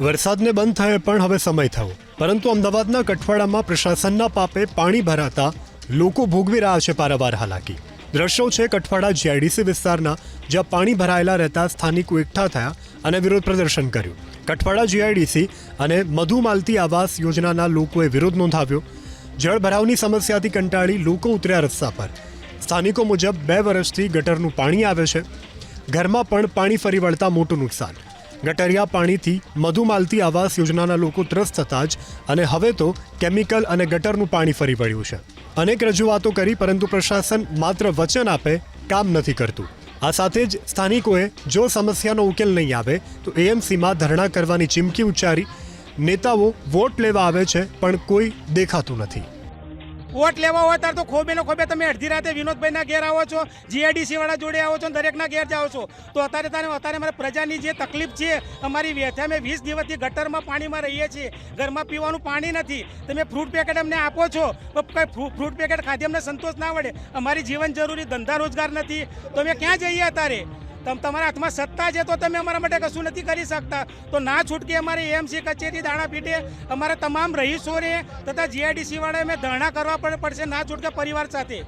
વરસાદને બંધ થયે પણ હવે સમય થયો. પરંતુ અમદાવાદના કઠવાડામાં પ્રશાસનના પાપે પાણી ભરાતા લોકો ભોગવી રહ્યા છે પારાવાર હાલાકી. દ્રશ્યો છે કઠવાડા જીઆઈડીસી વિસ્તારના, જ્યાં પાણી ભરાયેલા રહેતા સ્થાનિકો એકઠા થયા અને વિરોધ પ્રદર્શન કર્યું. કઠવાડા જીઆઈડીસી અને મધુમાલતી આવાસ યોજનાના લોકોએ વિરોધ નોંધાવ્યો. જળ ભરાવની સમસ્યાથી કંટાળી લોકો ઉતર્યા રસ્તા પર. સ્થાનિકો મુજબ બે વર્ષથી ગટરનું પાણી આવે છે. ઘરમાં પણ પાણી ફરી વળતા મોટું નુકસાન. ગટરિયા પાણીથી મધુમાલતી આવાસ યોજનાના લોકો ત્રસ્ત થતા જ અને હવે તો કેમિકલ અને ગટરનું પાણી ફરી વળ્યું છે. અનેક રજૂઆતો કરી પરંતુ પ્રશાસન માત્ર વચન આપે કામ નથી કરતું. આ સાથે જ સ્થાનિકોએ જો સમસ્યાનો ઉકેલ નહીં આવે તો એએમસીમાં ધરણા કરવાની ચીમકી ઉચ્ચારી નેતાઓ વોટ લેવા આવે છે પણ કોઈ દેખાતું નથી. વોટ લેવા હોય ત્યારે તો ખોબે ને ખોબે તમે અડધી રાતે વિનોદભાઈના ઘેર આવો છો જીઆઈડીસી વાળા જોડે આવો છો દરેકના ઘેર જાઓ છો. તો અત્યારે તારે અત્યારે અમારે પ્રજાની જે તકલીફ છે, અમારી વ્યથા અમે વીસ દિવસથી ગટરમાં પાણીમાં રહીએ છીએ. ઘરમાં પીવાનું પાણી નથી. તમે ફ્રૂટ પેકેટ અમને આપો છો, તો કંઈ ફ્રૂટ પેકેટ ખાધી અમને સંતોષ ના મળે અમારી જીવન જરૂરી ધંધા રોજગાર નથી. તો અમે ક્યાં જઈએ અત્યારે? તમ, તમારા હાથમાં સત્તા છે તો તમે અમારા માટે કશું નથી કરી શકતા. તો ના છૂટકે અમારે એમસી કચેરી દાણા પીટે. અમારા તમામ રહીશોને તથા જીઆઈડીસી વાળાએ અમે ધરણા કરવા પડશે, ના છૂટકે પરિવાર સાથે.